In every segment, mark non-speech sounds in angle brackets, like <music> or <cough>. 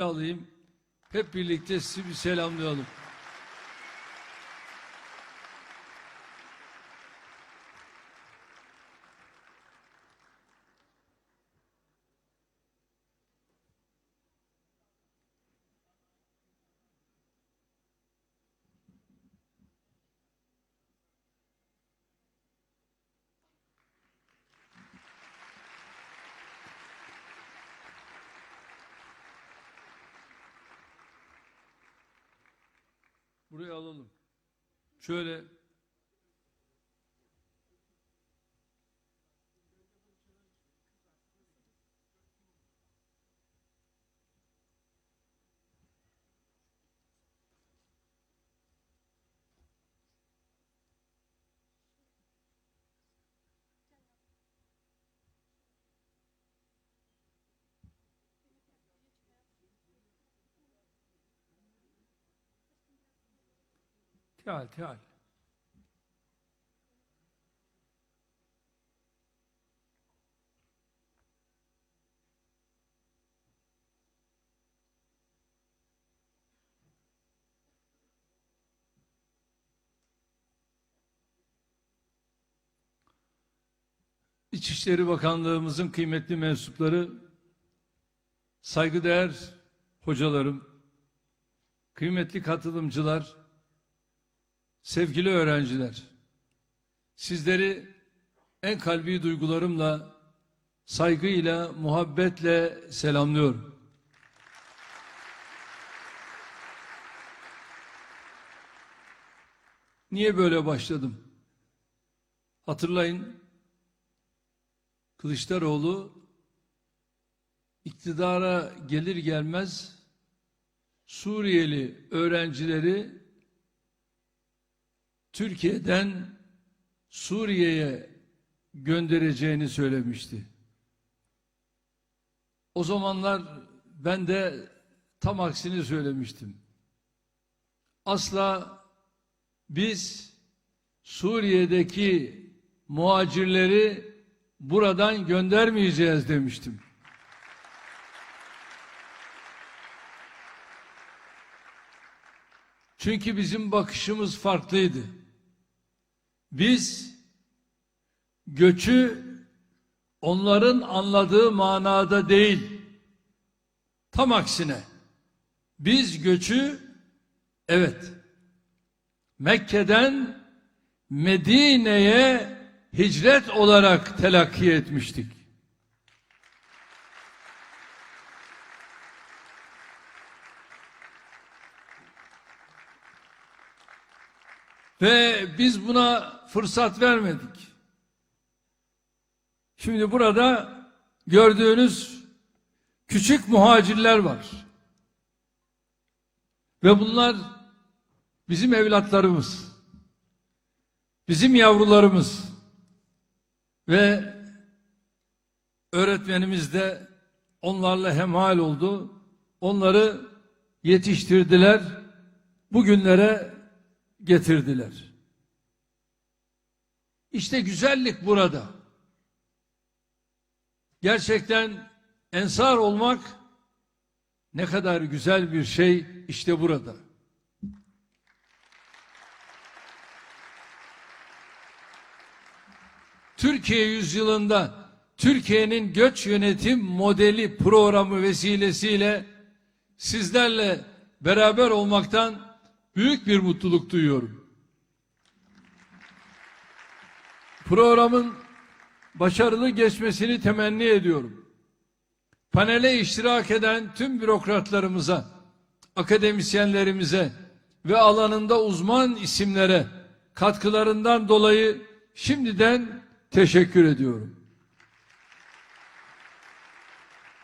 alayım. Hep birlikte sizi bir selamlayalım. Buraya alalım. Şöyle Teal, teal. İçişleri Bakanlığımızın kıymetli mensupları, saygıdeğer hocalarım, kıymetli katılımcılar, Sevgili öğrenciler, sizleri en kalbi duygularımla, saygıyla, muhabbetle selamlıyorum. Niye böyle başladım? Hatırlayın, Kılıçdaroğlu iktidara gelir gelmez Suriyeli öğrencileri Türkiye'den Suriye'ye göndereceğini söylemişti. O zamanlar ben de tam aksini söylemiştim. Asla biz Suriye'deki muhacirleri buradan göndermeyeceğiz demiştim. Çünkü bizim bakışımız farklıydı. Biz göçü onların anladığı manada değil, tam aksine biz göçü evet Mekke'den Medine'ye hicret olarak telakki etmiştik. Ve biz buna fırsat vermedik. Şimdi burada gördüğünüz küçük muhacirler var. Ve bunlar bizim evlatlarımız. Bizim yavrularımız. Ve öğretmenimiz de onlarla hemhal oldu. Onları yetiştirdiler. Bugünlere getirdiler. İşte güzellik burada. Gerçekten ensar olmak ne kadar güzel bir şey işte burada. Türkiye yüzyılında Türkiye'nin göç yönetim modeli programı vesilesiyle sizlerle beraber olmaktan büyük bir mutluluk duyuyorum. Programın başarılı geçmesini temenni ediyorum. Panele iştirak eden tüm bürokratlarımıza, akademisyenlerimize ve alanında uzman isimlere katkılarından dolayı şimdiden teşekkür ediyorum.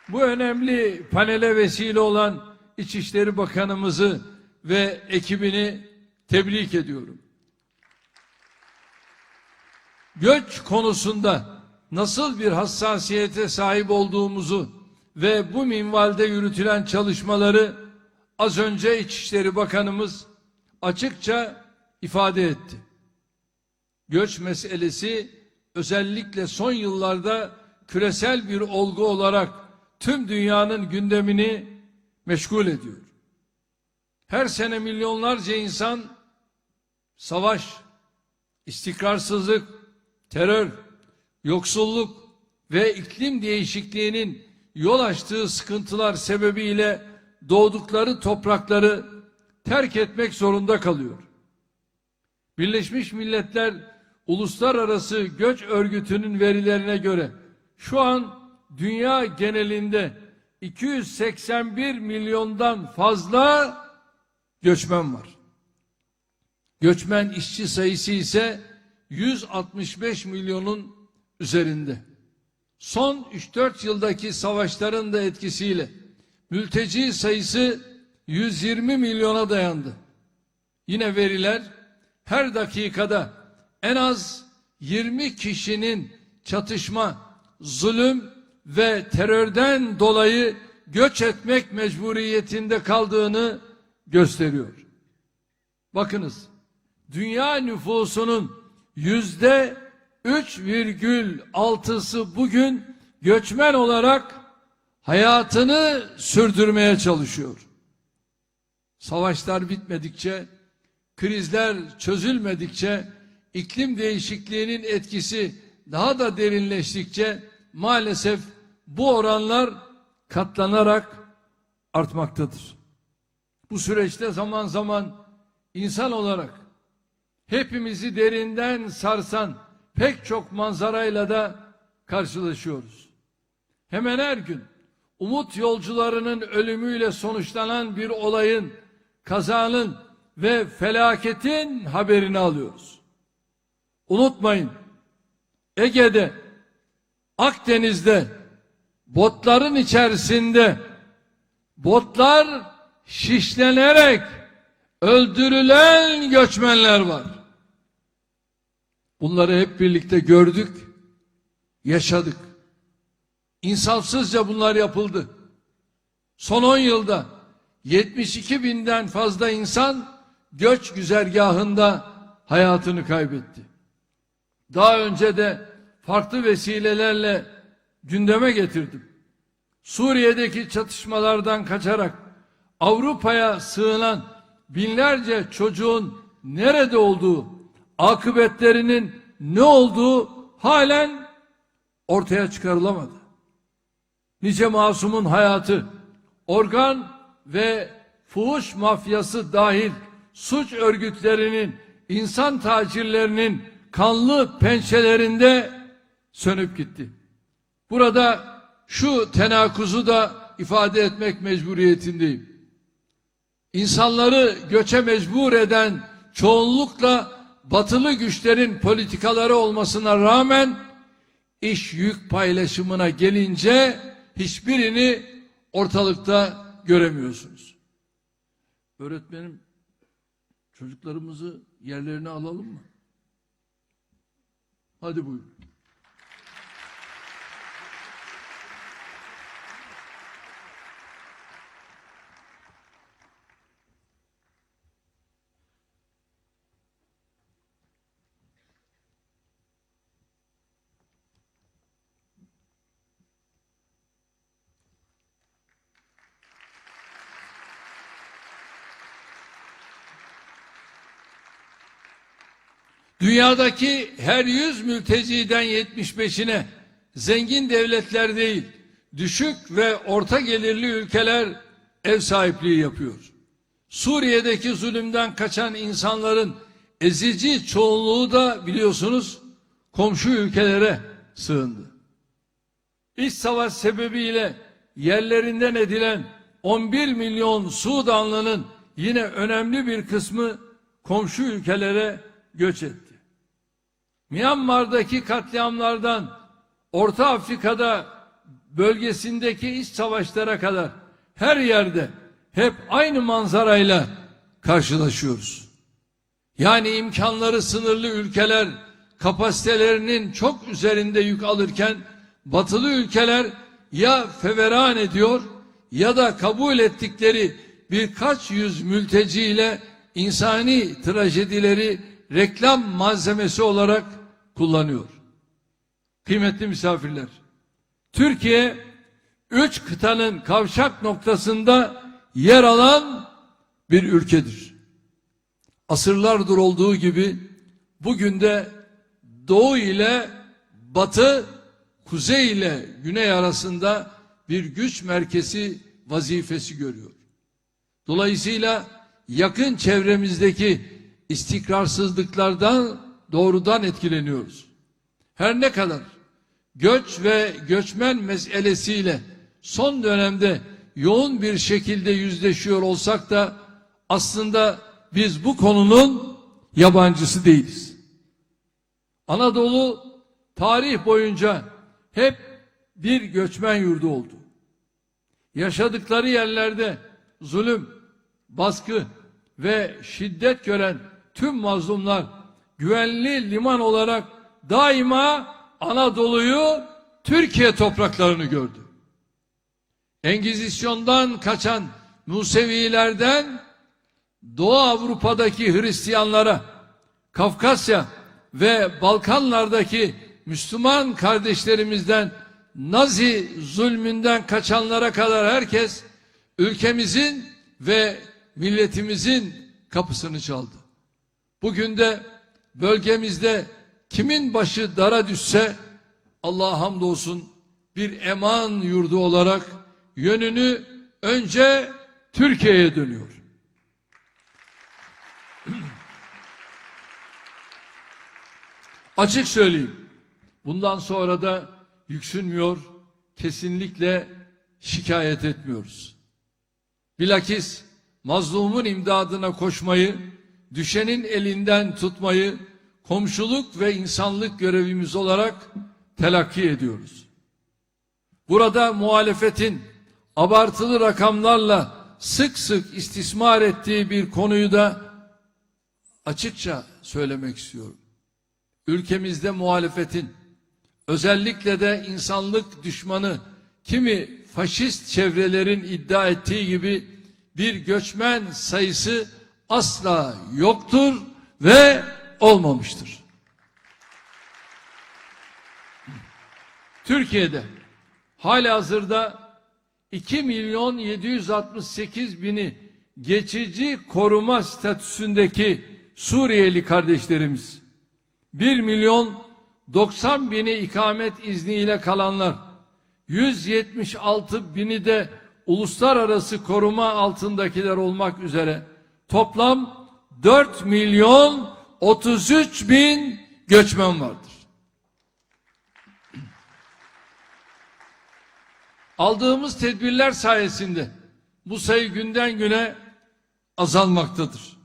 Bu önemli panele vesile olan İçişleri Bakanımızı ve ekibini tebrik ediyorum. Göç konusunda nasıl bir hassasiyete sahip olduğumuzu ve bu minvalde yürütülen çalışmaları az önce İçişleri Bakanımız açıkça ifade etti. Göç meselesi özellikle son yıllarda küresel bir olgu olarak tüm dünyanın gündemini meşgul ediyor. Her sene milyonlarca insan savaş, istikrarsızlık, terör, yoksulluk ve iklim değişikliğinin yol açtığı sıkıntılar sebebiyle doğdukları toprakları terk etmek zorunda kalıyor. Birleşmiş Milletler Uluslararası Göç Örgütü'nün verilerine göre şu an dünya genelinde 281 milyondan fazla göçmen var. Göçmen işçi sayısı ise 165 milyonun üzerinde. Son 3-4 yıldaki savaşların da etkisiyle mülteci sayısı 120 milyona dayandı. Yine veriler her dakikada en az 20 kişinin çatışma, zulüm ve terörden dolayı göç etmek mecburiyetinde kaldığını gösteriyor. Bakınız, dünya nüfusunun yüzde 3,6'sı bugün göçmen olarak hayatını sürdürmeye çalışıyor. Savaşlar bitmedikçe, krizler çözülmedikçe, iklim değişikliğinin etkisi daha da derinleştikçe maalesef bu oranlar katlanarak artmaktadır. Bu süreçte zaman zaman insan olarak hepimizi derinden sarsan pek çok manzarayla da karşılaşıyoruz. Hemen her gün umut yolcularının ölümüyle sonuçlanan bir olayın, kazanın ve felaketin haberini alıyoruz. Unutmayın, Ege'de, Akdeniz'de, botların içerisinde, botlar şişlenerek öldürülen göçmenler var. Bunları hep birlikte gördük, yaşadık. İnsafsızca bunlar yapıldı. Son 10 yılda 72 binden fazla insan göç güzergahında hayatını kaybetti. Daha önce de farklı vesilelerle gündeme getirdim. Suriye'deki çatışmalardan kaçarak Avrupa'ya sığınan binlerce çocuğun nerede olduğu, akıbetlerinin ne olduğu halen ortaya çıkarılamadı. Nice masumun hayatı, organ ve fuhuş mafyası dahil suç örgütlerinin, insan tacirlerinin kanlı pençelerinde sönüp gitti. Burada şu tenakuzu da ifade etmek mecburiyetindeyim. İnsanları göçe mecbur eden çoğunlukla batılı güçlerin politikaları olmasına rağmen iş yük paylaşımına gelince hiçbirini ortalıkta göremiyorsunuz. Öğretmenim çocuklarımızı yerlerine alalım mı? Hadi buyurun. Dünyadaki her 100 mülteciden 75'ine zengin devletler değil, düşük ve orta gelirli ülkeler ev sahipliği yapıyor. Suriye'deki zulümden kaçan insanların ezici çoğunluğu da biliyorsunuz komşu ülkelere sığındı. İç savaş sebebiyle yerlerinden edilen 11 milyon Sudanlı'nın yine önemli bir kısmı komşu ülkelere göç etti. Myanmar'daki katliamlardan Orta Afrika'da bölgesindeki iç savaşlara kadar her yerde hep aynı manzarayla karşılaşıyoruz. Yani imkanları sınırlı ülkeler kapasitelerinin çok üzerinde yük alırken batılı ülkeler ya feveran ediyor ya da kabul ettikleri birkaç yüz mülteciyle insani trajedileri reklam malzemesi olarak kullanıyor. Kıymetli misafirler, Türkiye üç kıtanın kavşak noktasında yer alan bir ülkedir. Asırlardır olduğu gibi bugün de doğu ile batı, kuzey ile güney arasında bir güç merkezi vazifesi görüyor. Dolayısıyla yakın çevremizdeki istikrarsızlıklardan doğrudan etkileniyoruz. Her ne kadar göç ve göçmen meselesiyle son dönemde yoğun bir şekilde yüzleşiyor olsak da aslında biz bu konunun yabancısı değiliz. Anadolu tarih boyunca hep bir göçmen yurdu oldu. Yaşadıkları yerlerde zulüm, baskı ve şiddet gören tüm mazlumlar güvenli liman olarak daima Anadolu'yu Türkiye topraklarını gördü. Engizisyondan kaçan Musevilerden Doğu Avrupa'daki Hristiyanlara, Kafkasya ve Balkanlardaki Müslüman kardeşlerimizden Nazi zulmünden kaçanlara kadar herkes ülkemizin ve milletimizin kapısını çaldı. Bugün de bölgemizde kimin başı dara düşse Allah'a hamdolsun bir eman yurdu olarak yönünü önce Türkiye'ye dönüyor. <clears throat> Açık söyleyeyim. Bundan sonra da yüksünmüyor, kesinlikle şikayet etmiyoruz. Bilakis mazlumun imdadına koşmayı, düşenin elinden tutmayı komşuluk ve insanlık görevimiz olarak telakki ediyoruz. Burada muhalefetin abartılı rakamlarla sık sık istismar ettiği bir konuyu da açıkça söylemek istiyorum. Ülkemizde muhalefetin özellikle de insanlık düşmanı kimi faşist çevrelerin iddia ettiği gibi bir göçmen sayısı asla yoktur ve olmamıştır. Türkiye'de hali hazırda 2 milyon 768 bini geçici koruma statüsündeki Suriyeli kardeşlerimiz, 1 milyon 90 bini ikamet izniyle kalanlar, 176 bini de uluslararası koruma altındakiler olmak üzere toplam 4 milyon 33 bin göçmen vardır. Aldığımız tedbirler sayesinde bu sayı günden güne azalmaktadır.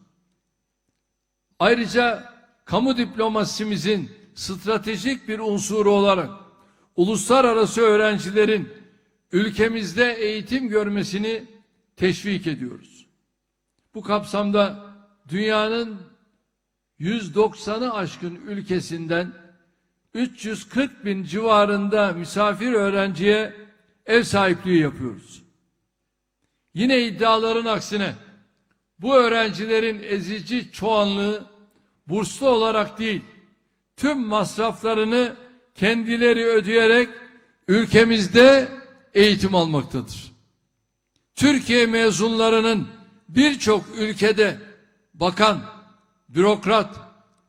Ayrıca kamu diplomasimizin stratejik bir unsuru olarak uluslararası öğrencilerin ülkemizde eğitim görmesini teşvik ediyoruz. Bu kapsamda dünyanın 190'ı aşkın ülkesinden 340 bin civarında misafir öğrenciye ev sahipliği yapıyoruz. Yine iddiaların aksine bu öğrencilerin ezici çoğunluğu burslu olarak değil, tüm masraflarını kendileri ödeyerek ülkemizde eğitim almaktadır. Türkiye mezunlarının birçok ülkede bakan, bürokrat,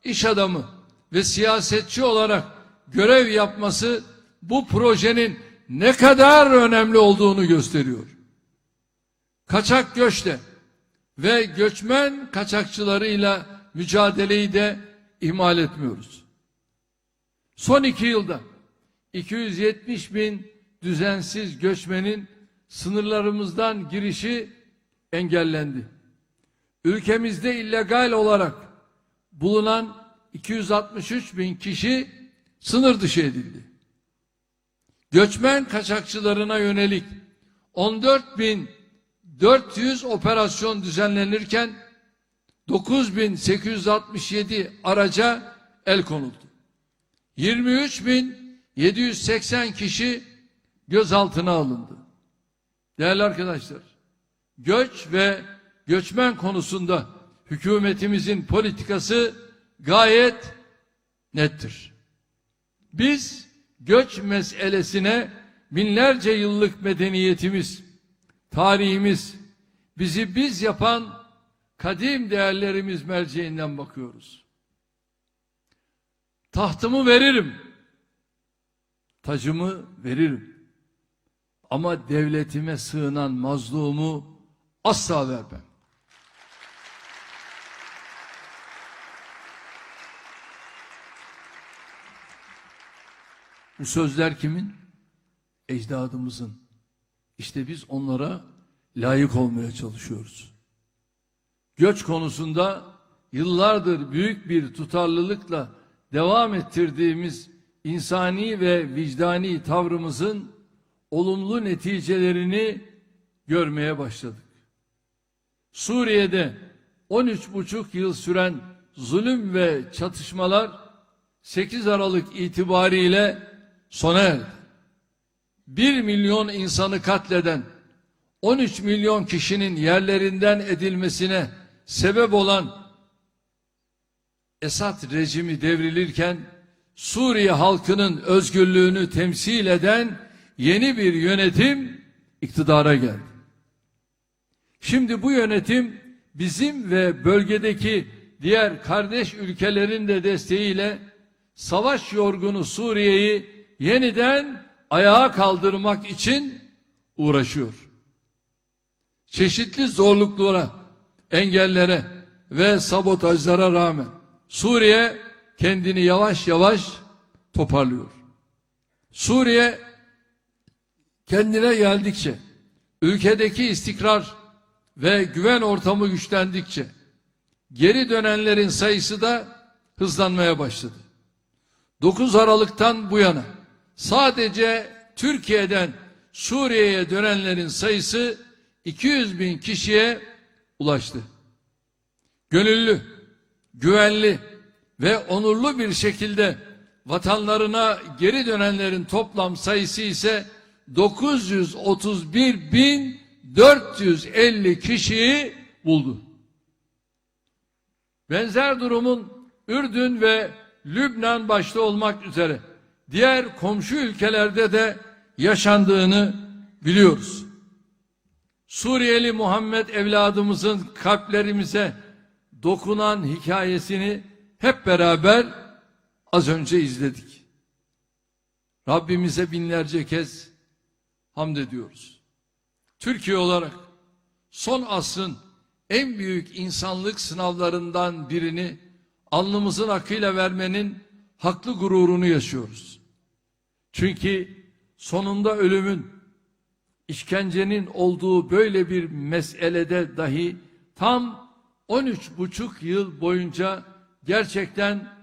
iş adamı ve siyasetçi olarak görev yapması bu projenin ne kadar önemli olduğunu gösteriyor. Kaçak göçle ve göçmen kaçakçılarıyla mücadeleyi de ihmal etmiyoruz. Son iki yılda 270 bin düzensiz göçmenin sınırlarımızdan girişi engellendi. Ülkemizde illegal olarak bulunan 263 bin kişi sınır dışı edildi. Göçmen kaçakçılarına yönelik 14.400 operasyon düzenlenirken 9.867 araca el konuldu. 23.780 kişi gözaltına alındı. Değerli arkadaşlar, göç ve göçmen konusunda hükümetimizin politikası gayet nettir. Biz göç meselesine binlerce yıllık medeniyetimiz, tarihimiz, bizi biz yapan kadim değerlerimiz merceğinden bakıyoruz. Tahtımı veririm. Tacımı veririm. Ama devletime sığınan mazlumu asla vermem. Bu sözler kimin? Ecdadımızın. İşte biz onlara layık olmaya çalışıyoruz. Göç konusunda yıllardır büyük bir tutarlılıkla devam ettirdiğimiz insani ve vicdani tavrımızın olumlu neticelerini görmeye başladık. Suriye'de 13,5 yıl süren zulüm ve çatışmalar 8 Aralık itibariyle sona erdi. 1 milyon insanı katleden 13 milyon kişinin yerlerinden edilmesine sebep olan Esad rejimi devrilirken Suriye halkının özgürlüğünü temsil eden yeni bir yönetim iktidara geldi. Şimdi bu yönetim bizim ve bölgedeki diğer kardeş ülkelerin de desteğiyle savaş yorgunu Suriye'yi yeniden ayağa kaldırmak için uğraşıyor. Çeşitli zorluklara, engellere ve sabotajlara rağmen Suriye kendini yavaş yavaş toparlıyor. Suriye kendine geldikçe, ülkedeki istikrar ve güven ortamı güçlendikçe geri dönenlerin sayısı da hızlanmaya başladı. 9 Aralık'tan bu yana sadece Türkiye'den Suriye'ye dönenlerin sayısı 200 bin kişiye ulaştı. Gönüllü, güvenli ve onurlu bir şekilde vatanlarına geri dönenlerin toplam sayısı ise 931.450 kişiyi buldu. Benzer durumun Ürdün ve Lübnan başta olmak üzere diğer komşu ülkelerde de yaşandığını biliyoruz. Suriyeli Muhammed evladımızın kalplerimize dokunan hikayesini hep beraber az önce izledik. Rabbimize binlerce kez hamd ediyoruz. Türkiye olarak son asrın en büyük insanlık sınavlarından birini alnımızın akıyla vermenin haklı gururunu yaşıyoruz. Çünkü sonunda ölümün, işkencenin olduğu böyle bir meselede dahi tam 13 buçuk yıl boyunca gerçekten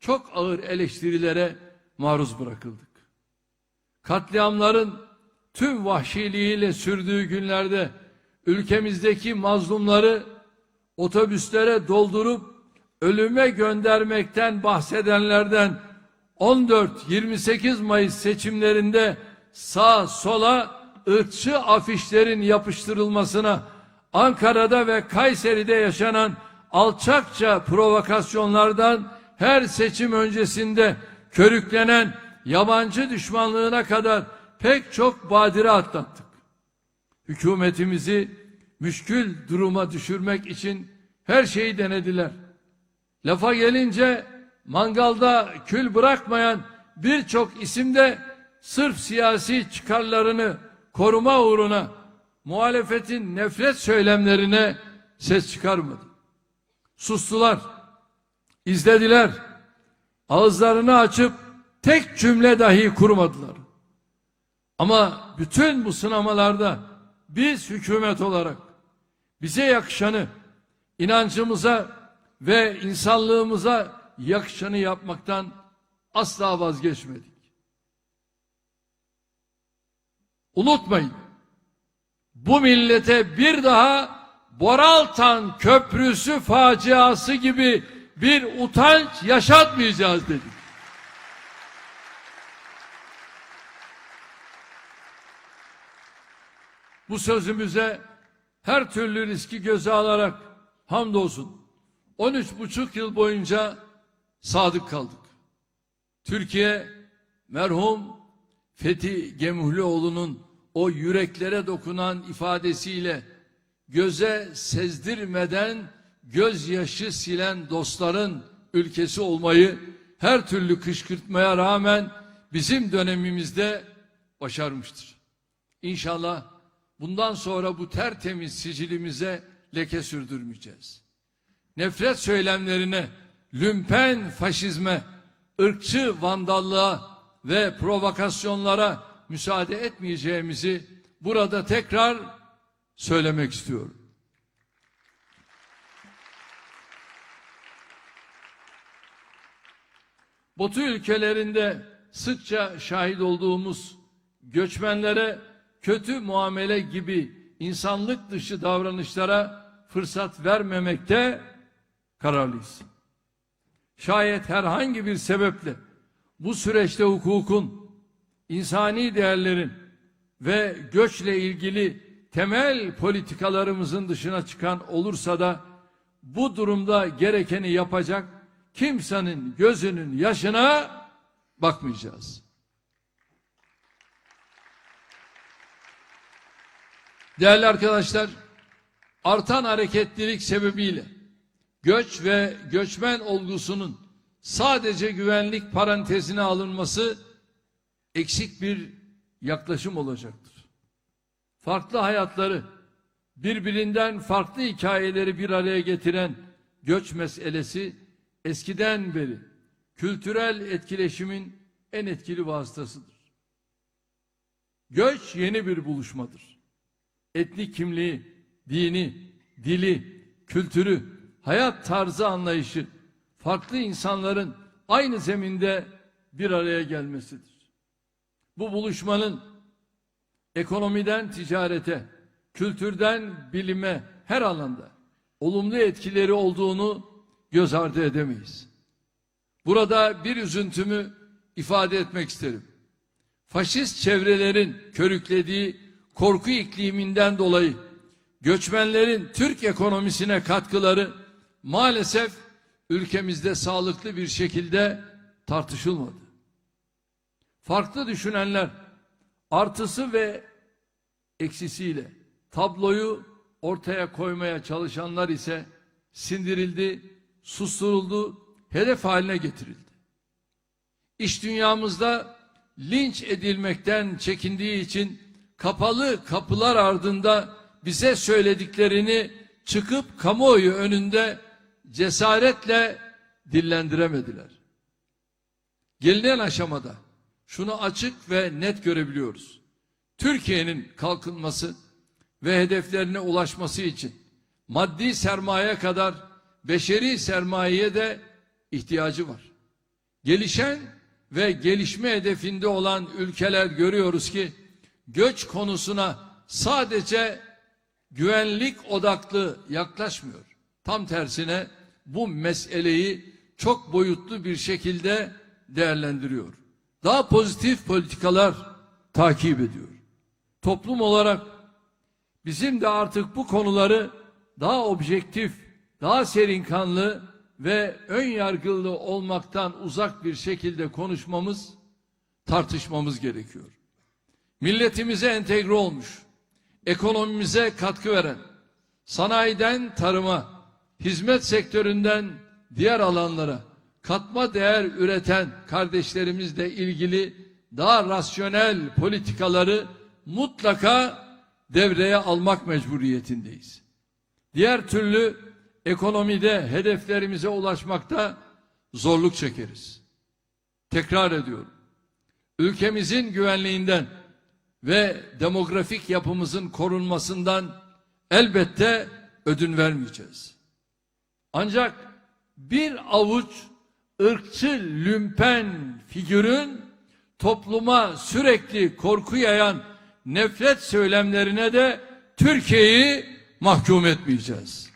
çok ağır eleştirilere maruz bırakıldık. Katliamların tüm vahşiliğiyle sürdüğü günlerde ülkemizdeki mazlumları otobüslere doldurup ölüme göndermekten bahsedenlerden 14-28 Mayıs seçimlerinde sağ sola ırkçı afişlerin yapıştırılmasına Ankara'da ve Kayseri'de yaşanan alçakça provokasyonlardan her seçim öncesinde körüklenen yabancı düşmanlığına kadar pek çok badire atlattık. Hükümetimizi müşkül duruma düşürmek için her şeyi denediler. Lafa gelince mangalda kül bırakmayan birçok isimde sırf siyasi çıkarlarını koruma uğruna muhalefetin nefret söylemlerine ses çıkarmadı. Sustular, izlediler, ağızlarını açıp tek cümle dahi kurmadılar. Ama bütün bu sınamalarda biz hükümet olarak bize yakışanı, inancımıza ve insanlığımıza yakışanı yapmaktan asla vazgeçmedik. Unutmayın, bu millete bir daha Boraltan Köprüsü faciası gibi bir utanç yaşatmayacağız dedik. Bu sözümüze her türlü riski göze alarak hamdolsun 13 buçuk yıl boyunca sadık kaldık. Türkiye merhum Fethi Gemuhlioğlu'nun o yüreklere dokunan ifadesiyle göze sezdirmeden gözyaşı silen dostların ülkesi olmayı her türlü kışkırtmaya rağmen bizim dönemimizde başarmıştır. İnşallah bundan sonra bu tertemiz sicilimize leke sürdürmeyeceğiz. Nefret söylemlerine, lümpen faşizme, ırkçı vandallığa ve provokasyonlara müsaade etmeyeceğimizi burada tekrar söylemek istiyorum. Batı ülkelerinde sıkça şahit olduğumuz göçmenlere kötü muamele gibi insanlık dışı davranışlara fırsat vermemekte kararlıyız. Şayet herhangi bir sebeple bu süreçte hukukun, insani değerlerin ve göçle ilgili temel politikalarımızın dışına çıkan olursa da bu durumda gerekeni yapacak kimsenin gözünün yaşına bakmayacağız. Değerli arkadaşlar, artan hareketlilik sebebiyle göç ve göçmen olgusunun sadece güvenlik parantezine alınması eksik bir yaklaşım olacaktır. Farklı hayatları, birbirinden farklı hikayeleri bir araya getiren göç meselesi eskiden beri kültürel etkileşimin en etkili vasıtasıdır. Göç yeni bir buluşmadır. Etnik kimliği, dini, dili, kültürü, hayat tarzı anlayışı farklı insanların aynı zeminde bir araya gelmesidir. Bu buluşmanın ekonomiden ticarete, kültürden bilime her alanda olumlu etkileri olduğunu göz ardı edemeyiz. Burada bir üzüntümü ifade etmek isterim. Faşist çevrelerin körüklediği korku ikliminden dolayı göçmenlerin Türk ekonomisine katkıları maalesef ülkemizde sağlıklı bir şekilde tartışılmadı. Farklı düşünenler artısı ve eksisiyle tabloyu ortaya koymaya çalışanlar ise sindirildi, susturuldu, hedef haline getirildi. İş dünyamızda linç edilmekten çekindiği için kapalı kapılar ardında bize söylediklerini çıkıp kamuoyu önünde cesaretle dillendiremediler. Gelinen aşamada şunu açık ve net görebiliyoruz. Türkiye'nin kalkınması ve hedeflerine ulaşması için maddi sermaye kadar beşeri sermayeye de ihtiyacı var. Gelişen ve gelişme hedefinde olan ülkeler görüyoruz ki göç konusuna sadece güvenlik odaklı yaklaşmıyor. Tam tersine bu meseleyi çok boyutlu bir şekilde değerlendiriyor. Daha pozitif politikalar takip ediyor. Toplum olarak bizim de artık bu konuları daha objektif, daha serinkanlı ve ön yargılı olmaktan uzak bir şekilde konuşmamız, tartışmamız gerekiyor. Milletimize entegre olmuş, ekonomimize katkı veren, sanayiden tarıma, hizmet sektöründen diğer alanlara katma değer üreten kardeşlerimizle ilgili daha rasyonel politikaları mutlaka devreye almak mecburiyetindeyiz. Diğer türlü ekonomide hedeflerimize ulaşmakta zorluk çekeriz. Tekrar ediyorum. Ülkemizin güvenliğinden ve demografik yapımızın korunmasından elbette ödün vermeyeceğiz. Ancak bir avuç ırkçı lümpen figürün topluma sürekli korku yayan nefret söylemlerine de Türkiye'yi mahkum etmeyeceğiz.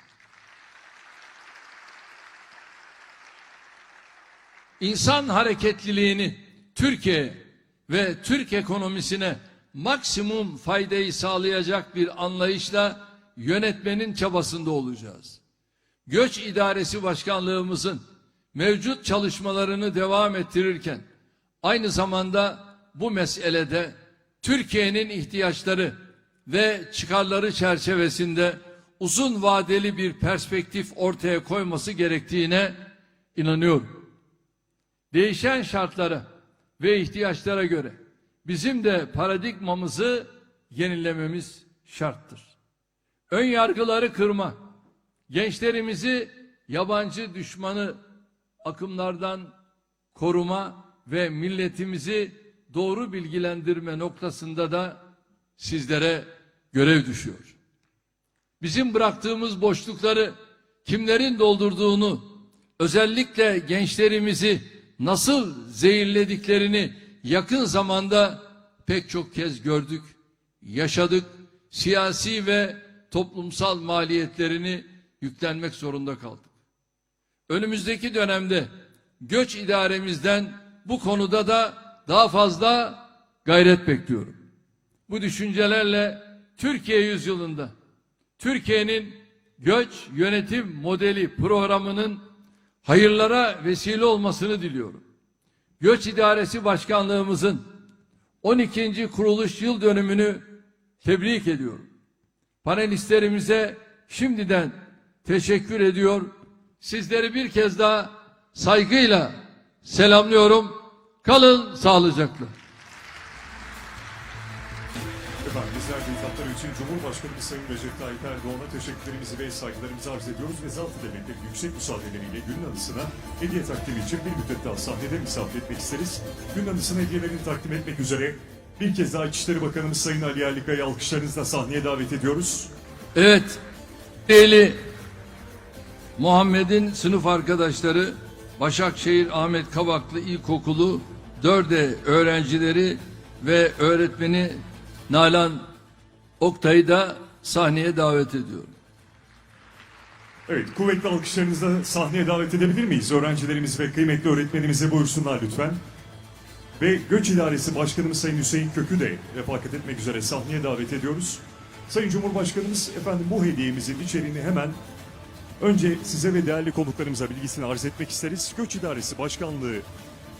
İnsan hareketliliğini Türkiye ve Türk ekonomisine maksimum faydayı sağlayacak bir anlayışla yönetmenin çabasında olacağız. Göç İdaresi Başkanlığımızın mevcut çalışmalarını devam ettirirken aynı zamanda bu meselede Türkiye'nin ihtiyaçları ve çıkarları çerçevesinde uzun vadeli bir perspektif ortaya koyması gerektiğine inanıyorum. Değişen şartlara ve ihtiyaçlara göre bizim de paradigmamızı yenilememiz şarttır. Ön yargıları kırma, gençlerimizi yabancı düşmanı akımlardan koruma ve milletimizi doğru bilgilendirme noktasında da sizlere görev düşüyor. Bizim bıraktığımız boşlukları kimlerin doldurduğunu, özellikle gençlerimizi nasıl zehirlediklerini yakın zamanda pek çok kez gördük, yaşadık. Siyasi ve toplumsal maliyetlerini yüklenmek zorunda kaldık. Önümüzdeki dönemde göç idaremizden bu konuda da daha fazla gayret bekliyorum. Bu düşüncelerle Türkiye yüzyılında Türkiye'nin göç yönetim modeli programının hayırlara vesile olmasını diliyorum. Göç İdaresi Başkanlığımızın 12. kuruluş yıl dönümünü tebrik ediyorum. Panelistlerimize şimdiden teşekkür ediyor. Sizleri bir kez daha saygıyla selamlıyorum. Kalın sağlıcakla. Efendim bizler de hitapları için Cumhurbaşkanımız Sayın Recep Tayyip Erdoğan'a teşekkürlerimizi ve saygılarımızı arz ediyoruz ve zat demekleri yüksek müsaadeleriyle günün anısına hediye takdimi için bir müddet daha sahnede misafir etmek isteriz. Günün anısına hediyelerini takdim etmek üzere bir kez daha İçişleri Bakanımız Sayın Ali Yerlikaya'yı alkışlarınızla sahneye davet ediyoruz. Evet, değerli Muhammed'in sınıf arkadaşları Başakşehir Ahmet Kavaklı İlkokulu 4'e öğrencileri ve öğretmeni Nalan Oktay'ı da sahneye davet ediyorum. Evet, kuvvetli alkışlarınızla sahneye davet edebilir miyiz? Öğrencilerimiz ve kıymetli öğretmenimize buyursunlar lütfen. Ve Göç İdaresi Başkanımız Sayın Hüseyin Kök'ü de refakat etmek üzere sahneye davet ediyoruz. Sayın Cumhurbaşkanımız, efendim bu hediyemizin içeriğini hemen önce size ve değerli konuklarımıza bilgisini arz etmek isteriz. Göç İdaresi Başkanlığı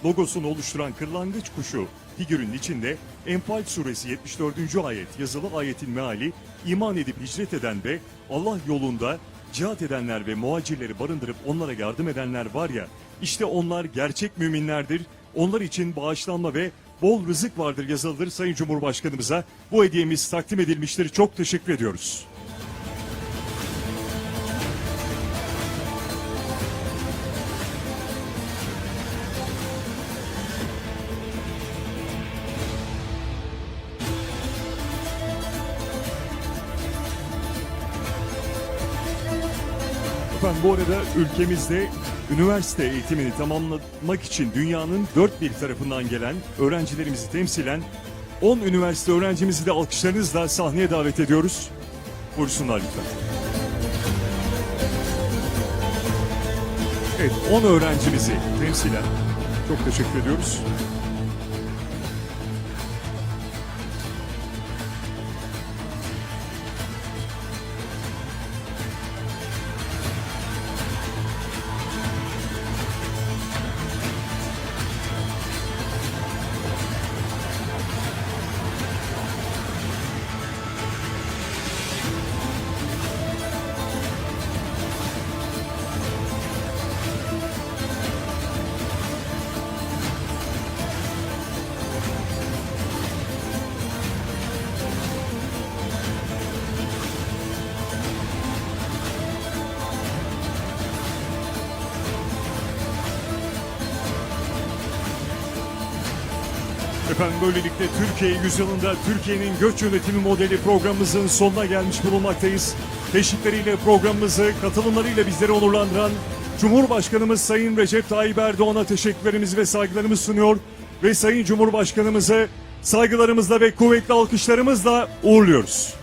logosunu oluşturan kırlangıç kuşu figürünün içinde Enfal suresi 74. ayet yazılı ayetin meali iman edip hicret eden ve Allah yolunda cihat edenler ve muhacirleri barındırıp onlara yardım edenler var ya işte onlar gerçek müminlerdir. Onlar için bağışlanma ve bol rızık vardır yazılıdır Sayın Cumhurbaşkanımıza. Bu hediyemiz takdim edilmiştir. Çok teşekkür ediyoruz. Efendim bu arada ülkemizde üniversite eğitimini tamamlamak için dünyanın dört bir tarafından gelen öğrencilerimizi temsilen 10 üniversite öğrencimizi de alkışlarınızla sahneye davet ediyoruz. Buyursunlar lütfen. Evet 10 öğrencimizi temsilen çok teşekkür ediyoruz. Efendim böylelikle Türkiye yüzyılında Türkiye'nin göç yönetimi modeli programımızın sonuna gelmiş bulunmaktayız. Teşvikleriyle programımızı, katılımlarıyla bizleri onurlandıran Cumhurbaşkanımız Sayın Recep Tayyip Erdoğan'a teşekkürlerimizi ve saygılarımızı sunuyor. Ve Sayın Cumhurbaşkanımızı saygılarımızla ve kuvvetli alkışlarımızla uğurluyoruz.